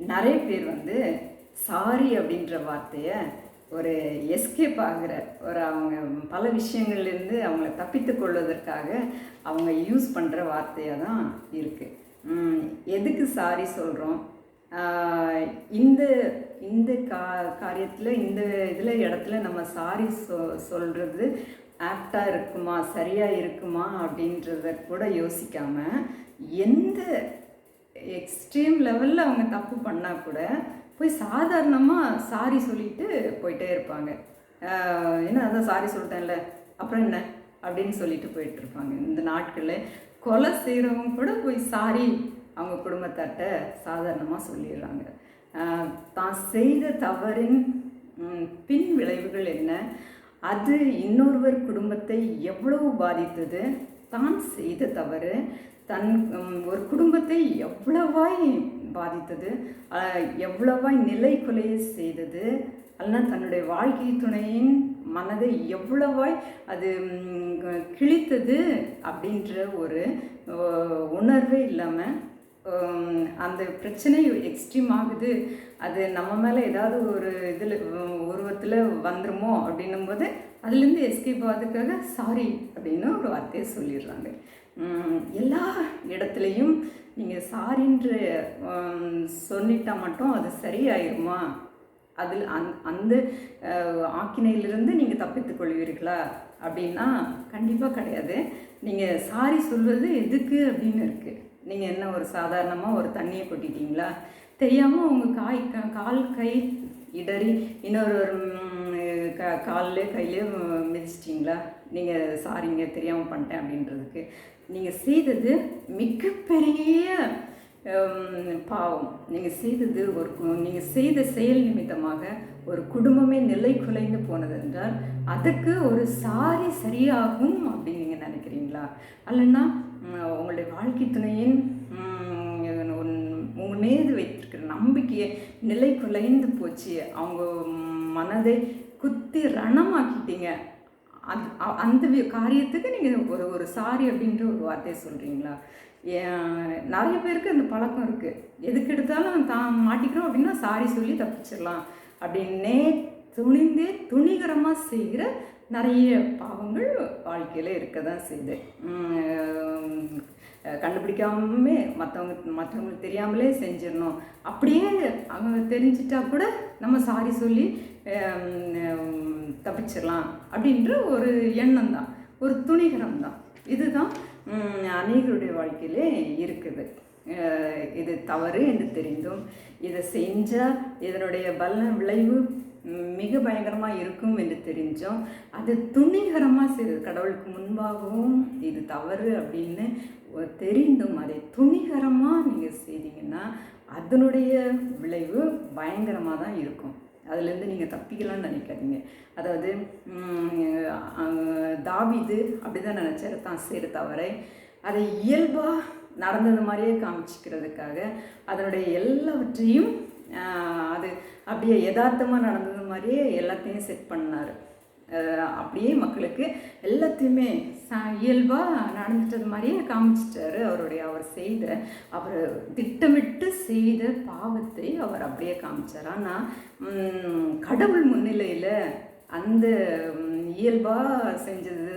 நிறைய பேர் வந்து சாரி அப்படின்ற வார்த்தையை ஒரு எஸ்கேப் ஆகிற ஒரு அவங்க பல விஷயங்கள்லேருந்து அவங்கள தப்பித்து கொள்வதற்காக அவங்க யூஸ் பண்ணுற வார்த்தையாக தான் இருக்குது எதுக்கு சாரி சொல்கிறோம் இந்த இந்த கா காரியத்தில் இந்த இதில் இடத்துல நம்ம சாரி சொ சொல்கிறது ஆப்டாக இருக்குமா? சரியாக இருக்குமா? அப்படின்றத கூட யோசிக்காமல் எந்த எக்ஸ்ட்ரீம் லெவலில் அவங்க தப்பு பண்ணால் கூட போய் சாதாரணமாக சாரி சொல்லிட்டு போயிட்டே இருப்பாங்க. என்ன அதான் சாரி சொல்லிட்டேன்ல அப்புறம் என்ன அப்படின்னு சொல்லிட்டு போயிட்டு இருப்பாங்க. இந்த நாட்களில் கொலை செய்கிறவங்க கூட போய் சாரி அவங்க குடும்பத்தாட்ட சாதாரணமாக சொல்லிடுறாங்க. தான் செய்த தவறின் பின் விளைவுகள் என்ன? அது இன்னொருவர் குடும்பத்தை எவ்வளவு பாதித்தது? தான் செய்த தவறு தன் ஒரு குடும்பத்தை எவ்வளவாய் பாதித்தது எவ்வளவாய் நிலை கொலைய செய்தது அல்லனா தன்னுடைய வாழ்க்கை துணையின் மனதை எவ்வளவாய் அது கிழித்தது அப்படின்ற ஒரு உணர்வே இல்லாமல் அந்த பிரச்சனை எக்ஸ்ட்ரீம் ஆகுது. அது நம்ம மேலே ஏதாவது ஒரு இதில் உருவத்தில் வந்துருமோ அப்படின்னும் போது அதுலேருந்து எஸ்கேப் ஆகிறதுக்காக சாரி அப்படின்னு ஒரு வார்த்தையை சொல்லிடுறாங்க. எல்லா இடத்துலையும் நீங்கள் சாரின்று சொல்லிட்டால் மட்டும் அது சரியாயிருமா? அதில் அந் அந்த ஆக்கினையிலிருந்து நீங்கள் தப்பித்துக் கொள்வீர்களா? அப்படின்னா கண்டிப்பாக கிடையாது. நீங்கள் சாரி சொல்வது எதுக்கு அப்படின்னு இருக்குது நீங்கள் என்ன ஒரு சாதாரணமாக ஒரு தண்ணியை கொட்டிட்டீங்களா? தெரியாமல் உங்கள் காய் கால் கை இடறி இன்னொரு க காலில் கையிலே மிதிச்சிட்டிங்களா? நீங்கள் சாரிங்க தெரியாமல் பண்ணிட்டேன் அப்படின்றதுக்கு. நீங்கள் செய்தது மிகப்பெரிய பாவம். நீங்கள் செய்தது ஒரு நீங்கள் செய்த செயல் நிமித்தமாக ஒரு குடும்பமே நிலை குலைந்து போனது என்றால் அதுக்கு ஒரு சாரி சரியாகும் அப்படின்னு நீங்கள் நினைக்கிறீங்களா? அல்லனா உங்களுடைய வாழ்க்கை துணையின் உங்கள் மீது வைத்திருக்கிற நம்பிக்கையை நிலை குலைந்து போச்சு. அவங்க மனதை குத்தி ரணமாக்கிட்டீங்க. அது அ- அந்த காரியத்துக்கு நீங்கள் ஒரு ஒரு சாரி அப்படின்ற ஒரு வார்த்தையை சொல்கிறீங்களா நிறைய பேருக்கு அந்த பழக்கம் இருக்குது எதுக்கு எடுத்தாலும் தான் மாட்டிக்கிறோம் அப்படின்னா சாரி சொல்லி தப்பிச்சிடலாம். அப்படின்னே துணிந்தே துணிகரமாக செய்கிற நிறைய பாவங்கள் வாழ்க்கையில் இருக்க தான் செய்யுது கண்டுபிடிக்காமே மற்றவங்க மற்றவங்களுக்கு தெரியாமலே செஞ்சிடணும். அப்படியே அவங்க தெரிஞ்சிட்டா கூட நம்ம சாரி சொல்லி தப்பிச்சிடலாம் அப்படின்ற ஒரு எண்ணம் தான். ஒரு துணிகரம் தான். இதுதான் அநேகருடைய வாழ்க்கையிலே இருக்குது. இது தவறு என்று தெரிந்தும் இதை செஞ்சால் இதனுடைய பலன் விளைவு மிக பயங்கரமாக இருக்கும் என்று தெரிஞ்சோம். அது துணிகரமாக செய்யுது கடவுளுக்கு முன்பாகவும் இது தவறு அப்படின்னு தெரிந்தும் அதை துணிகரமாக நீங்கள் செய்தீங்கன்னா அதனுடைய விளைவு பயங்கரமாக தான் இருக்கும். அதுலேருந்து நீங்கள் தப்பிக்கலாம்னு நினைக்காதீங்க. அதாவது ம், அப்படி தான் நினச்சாரு. தான் செய்கிற தவறை. அதை இயல்பாக நடந்தது மாதிரியே காமிச்சிக்கிறதுக்காக அதனுடைய எல்லாவற்றையும் அது அப்படியே யதார்த்தமாக நடந்தது மாதிரியே எல்லாத்தையும் செட் பண்ணார். அப்படியே மக்களுக்கு எல்லாத்தையுமே ச இயல்பாக நடந்துட்டது மாதிரியே காமிச்சிட்டாரு அவருடைய அவர் செய்த அவர் திட்டமிட்டு செய்த பாவத்தை அவர் அப்படியே காமிச்சார். ஆனால் கடவுள் முன்னிலையில் அந்த இயல்பாக செஞ்சது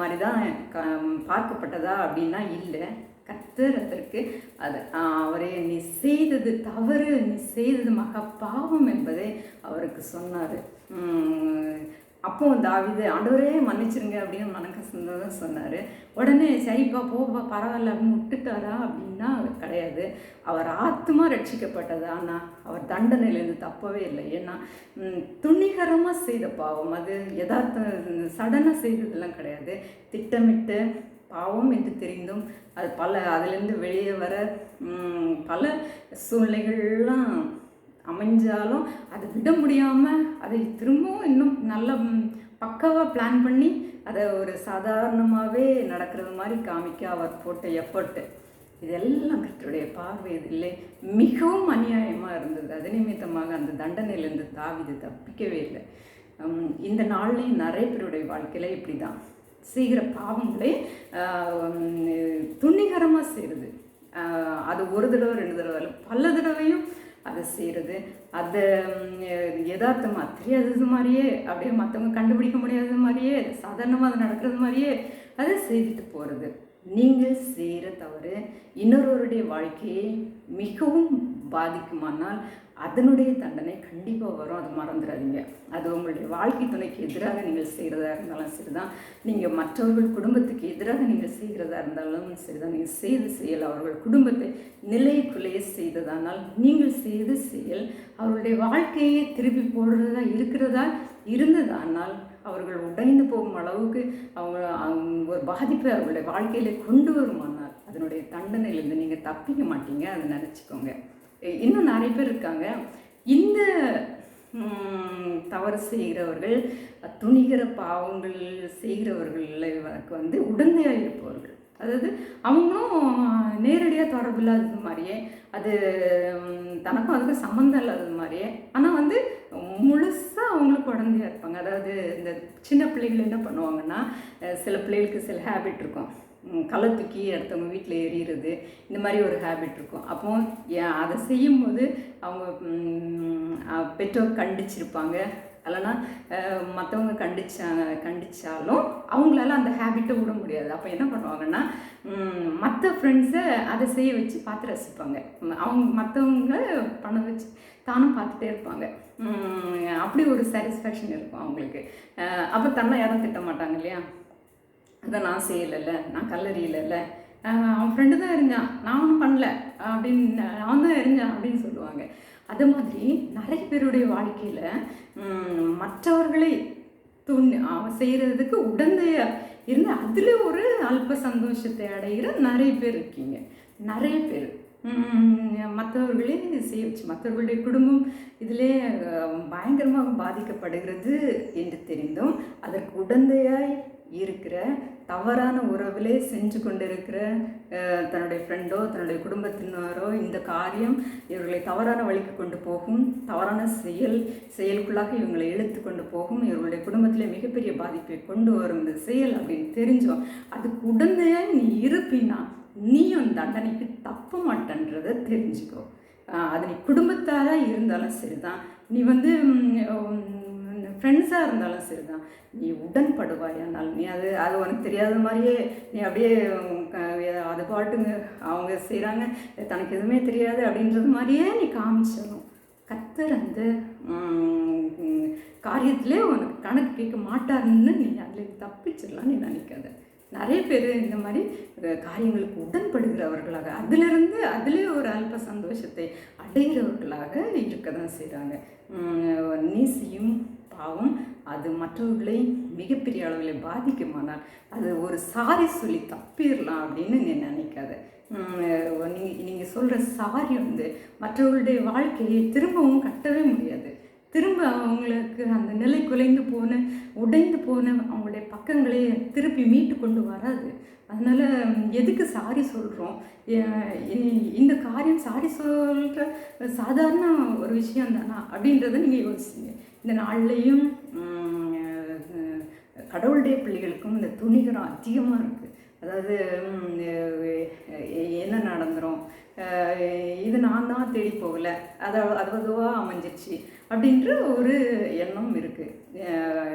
மாதிரி தான் க பார்க்கப்பட்டதா அப்படின்னா இல்லை. கர்த்தர் அது அவரே நீ செய்தது தவறு நீ செய்தது மகா பாவம் என்பதை அவருக்கு சொன்னார். அப்போ தாவிது ஆண்டவரே மன்னிச்சிருங்க அப்படின்னு மனக்கசந்ததான் சொன்னார். உடனே சரிப்பா போப்பா பரவாயில்ல அப்படின்னு விட்டுட்டாரா அப்படின்னா கிடையாது. அவர் ஆத்மா ரட்சிக்கப்பட்டது. ஆனால் அவர் தண்டனையிலேருந்து தப்பவே இல்லை. ஏன்னா துணிகரமாக செய்த பாவம். அது யதார்த்த சடனாக செய்ததெல்லாம் கிடையாது. திட்டமிட்டு பாவம் என்று தெரிந்தும் அது பல அதிலிருந்து வெளியே வர பல சூழ்நிலைகள்லாம் அமைஞ்சாலும் அதை விட முடியாமல் அதை திரும்பவும் இன்னும் நல்ல பக்காவாக பிளான் பண்ணி அதை ஒரு சாதாரணமாகவே நடக்கிறது மாதிரி காமிக்க அவர் போட்ட எஃபர்ட்டு இதெல்லாம் கர்த்தருடைய பார்வை இல்லை. மிகவும் அநியாயமாக இருந்தது. அது நிமித்தமாக அந்த தண்டனையிலேருந்து தாவிது தப்பிக்கவே இல்லை. இந்த நாள்லேயும் நிறைய பேருடைய வாழ்க்கையில் இப்படி தான் செய்கிற பாவங்களை துணிகரமாக செய்கிறது அது ஒரு தடவை ரெண்டு தடவை இல்லை பல தடவையும் அதை செய்கிறது அதை யதார்த்தமாக தெரியாதது மாதிரியே அப்படியே மற்றவங்க கண்டுபிடிக்க முடியாதது மாதிரியே சாதாரணமாக அது நடக்கிறது மாதிரியே அதை செய்துட்டு போகிறது நீங்கள் செய்கிற தவறு இன்னொருவருடைய வாழ்க்கையை மிகவும் பாதிக்குமானால் அதனுடைய தண்டனை கண்டிப்பாக வரும். அது மறந்துடாதீங்க. அது உங்களுடைய வாழ்க்கை துணைக்கு எதிராக நீங்கள் செய்கிறதா இருந்தாலும் சரிதான். நீங்கள் மற்றவர்கள் குடும்பத்துக்கு எதிராக நீங்கள் செய்கிறதா இருந்தாலும் சரிதான். நீங்கள் செய்து செயல் அவர்கள் குடும்பத்தை நிலைக்குள்ளேயே செய்ததானால் நீங்கள் செய்து செயல் அவர்களுடைய வாழ்க்கையை திருப்பி போடுறதா இருக்கிறதா இருந்ததானால் அவர்கள் உடைந்து போகும் அளவுக்கு அவங்க அவங்க ஒரு பாதிப்பை அவர்களுடைய வாழ்க்கையில் கொண்டு வருமானால் அதனுடைய தண்டனையிலேருந்து நீங்கள் தப்பிக்க மாட்டீங்க. அதை நினச்சிக்கோங்க. இன்னும் நிறைய பேர் இருக்காங்க. இந்த தவறு செய்கிறவர்கள் துணிகிற பாவங்கள் செய்கிறவர்களுக்கு வந்து உடந்தையாக இருப்பவர்கள். அதாவது அவங்களும் நேரடியாக தொடர்பு இல்லாதது மாதிரியே அது தனக்கும் அதுக்கும் சம்மந்தம் இல்லாதது மாதிரியே ஆனால் வந்து முழுசாக அவங்களுக்கு உடந்தையாக இருப்பாங்க. அதாவது இந்த சின்ன பிள்ளைகள் என்ன பண்ணுவாங்கன்னா சில பிள்ளைகளுக்கு சில ஹேபிட் இருக்கும். கலை தூக்கி அடுத்தவங்க வீட்டில் எறிகிறது இந்த மாதிரி ஒரு ஹேபிட் இருக்கும். அப்போ ஏன் அதை செய்யும்போது அவங்க பெற்றோர் கண்டிச்சிருப்பாங்க. இல்லைன்னா மற்றவங்க கண்டிச்சா கண்டிச்சாலும் அவங்களால அந்த ஹேபிட்டை விட முடியாது. அப்போ என்ன பண்ணுவாங்கன்னா மற்ற ஃப்ரெண்ட்ஸை அதை செய்ய வச்சு பார்த்து ரசிப்பாங்க. அவங்க மற்றவங்க பண்ண வச்சு தானும் பார்த்துட்டே இருப்பாங்க. அப்படி ஒரு சாட்டிஸ்ஃபேக்ஷன் இருக்கும் அவங்களுக்கு. அப்போ தன்னை யாரும் திட்ட மாட்டாங்க இல்லையா? அதை நான் செய்யலைல்ல நான் கல்லறியலைல்ல. அவன் ஃப்ரெண்டு தான் இருந்தான். நான் ஒன்றும் பண்ணல. அப்படின்னு அவன் தான் எரிஞ்சான் அப்படின்னு சொல்லுவாங்க. அது மாதிரி நிறைய பேருடைய வாழ்க்கையில் மற்றவர்களை துண் அவன் செய்கிறதுக்கு உடந்தைய இருந்து அதில் ஒரு அல்ப சந்தோஷத்தை அடைகிற நிறைய பேர் இருக்கீங்க. நிறைய பேர். மற்றவர்களே செய்ய வச்சு மற்றவர்களுடைய குடும்பம் இதிலே பயங்கரமாக பாதிக்கப்படுகிறது என்று தெரிந்தும் அதற்கு உடந்தையாய் இருக்கிற தவறான உறவிலே செஞ்சு கொண்டிருக்கிற தன்னுடைய ஃப்ரெண்டோ தன்னுடைய குடும்பத்தினரோ இந்த காரியம் இவர்களை தவறான வழிக்கு கொண்டு போகும். தவறான செயல் செயலுக்குள்ளாக இவங்களை இழுத்து கொண்டு போகும். இவர்களுடைய குடும்பத்திலே மிகப்பெரிய பாதிப்பை கொண்டு வரும் இந்த செயல் அப்படின்னு தெரிஞ்சோம். அதுக்கு உடந்தையாக நீ இருப்பினா நீயும் தண்டனைக்கு தப்ப மாட்டேன்றதை தெரிஞ்சுக்கோ. அது நீ குடும்பத்தாராக இருந்தாலும் சரிதான். நீ வந்து ஃப்ரெண்ட்ஸாக இருந்தாலும் சரிதான். நீ உடன்படுவாயானாலும் நீ அது அது உனக்கு தெரியாத மாதிரியே நீ அப்படியே அது பாட்டுங்க அவங்க செய்கிறாங்க தனக்கு எதுவுமே தெரியாது அப்படின்றது மாதிரியே நீ காமிச்சிடணும். கத்தர் அந்த காரியத்திலே உனக்கு கணக்கு கேட்க மாட்டாருன்னு நீ அதில் தப்பிச்சிடலாம் நீ நினைக்காத. நிறைய பேர் இந்த மாதிரி காரியங்களுக்கு உடன்படுகிறவர்களாக அதிலிருந்து அதிலே ஒரு அல்ப சந்தோஷத்தை அடைகிறவர்களாக இருக்க தான் செய்கிறாங்க நீ செய்யும் பாவம் அது மற்றவர்களை மிகப்பெரிய அளவில் பாதிக்குமானால் அது ஒரு சாரி சொல்லி தப்பிடலாம் அப்படின்னு நீ நினைக்காத. நீங்கள் நீங்கள் சொல்கிற சாரி வந்து மற்றவர்களுடைய வாழ்க்கையை திரும்பவும் கட்டவே முடியாது. திரும்ப அவங்களுக்கு அந்த நிலை குலைந்து போன உடைந்து போன அவங்களுடைய பக்கங்களே திருப்பி மீட்டு கொண்டு வராது. அதனால் எதுக்கு சாரி சொல்கிறோம் இந்த காரியம் சாரி சொல்கிற சாதாரண ஒரு விஷயம் தானா? அப்படின்றத நீங்கள் யோசிங்க. இந்த நாள்லேயும் கடவுளுடைய பிள்ளைகளுக்கும் இந்த துணிகரம் அதிகமாக இருக்குது அதாவது என்ன நடந்துடும் இது நான் தான் தேடி போகலை. அதை அது அதுவாக அமைஞ்சிருச்சு. அப்படின்ற ஒரு எண்ணம் இருக்குது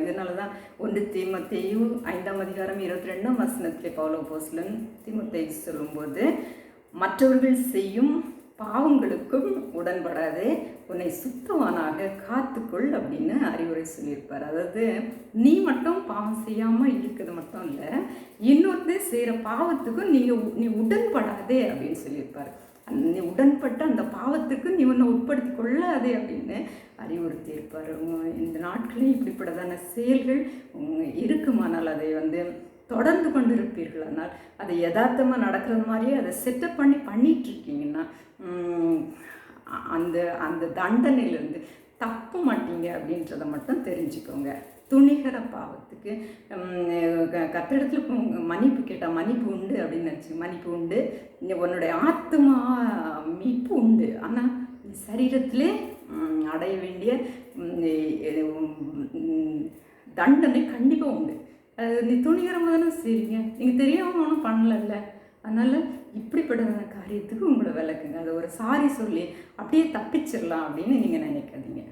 இதனால தான் ஒன்று தீமத்தையும் ஐந்தாம் அதிகாரம் இருபத்தி ரெண்டாம் வசனத்தில் பவுலோ போஸ்லன் தீமத்தை சொல்லும்போது மற்றவர்கள் செய்யும் பாவங்களுக்கும் உடன்படாதே உன்னை சுத்தவானாக காத்துக்கொள் அப்படின்னு அறிவுரை சொல்லியிருப்பார். அதாவது நீ மட்டும் பாவம் செய்யாமல் இருக்கிறது மட்டும் இல்லை இன்னொருத்தர் செய்கிற பாவத்துக்கும் நீங்கள் நீ உடன்படாதே அப்படின்னு சொல்லியிருப்பார். உடன்பட்ட அந்த பாவத்துக்கு நீ உன்னை உட்படுத்தி கொள்ளாதே அப்படின்னு அறிவுறுத்தி இருப்பார். இந்த நாட்களையும் இப்படிப்பட்டதான செயல்கள் இருக்குமானால் அதை வந்து தொடர்ந்து கொண்டு இருப்பீர்கள் ஆனால் அதை யதார்த்தமாக நடக்கிறது மாதிரியே அதை செட்டப் பண்ணி பண்ணிகிட்ருக்கீங்கன்னா அந்த அந்த தண்டனையிலேருந்து தப்ப மாட்டீங்க அப்படின்றத மட்டும் தெரிஞ்சுக்கோங்க. துணிகர பாவத்துக்கு உம், க- மன்னிப்பு கேட்டால் மன்னிப்பு உண்டு அப்படின்னு நினச்சி மன்னிப்பு உண்டு. உன்னுடைய ஆத்மா மீட்பு உண்டு. ஆனால் சரீரத்திலே அடைய வேண்டிய தண்டனை கண்டிப்பாக உண்டு. நீ துணிகரமாக தானே செய்றீங்க. நீங்கள் தெரியாமல் ஒன்றும் பண்ணலல்ல. அதனால் இப்படிப்பட்ட காரியத்துக்கு உங்களை விளக்குங்க. அதை ஒரு சாரி சொல்லி அப்படியே தப்பிச்சிடலாம் அப்படின்னு நீங்கள் நினைக்காதீங்க.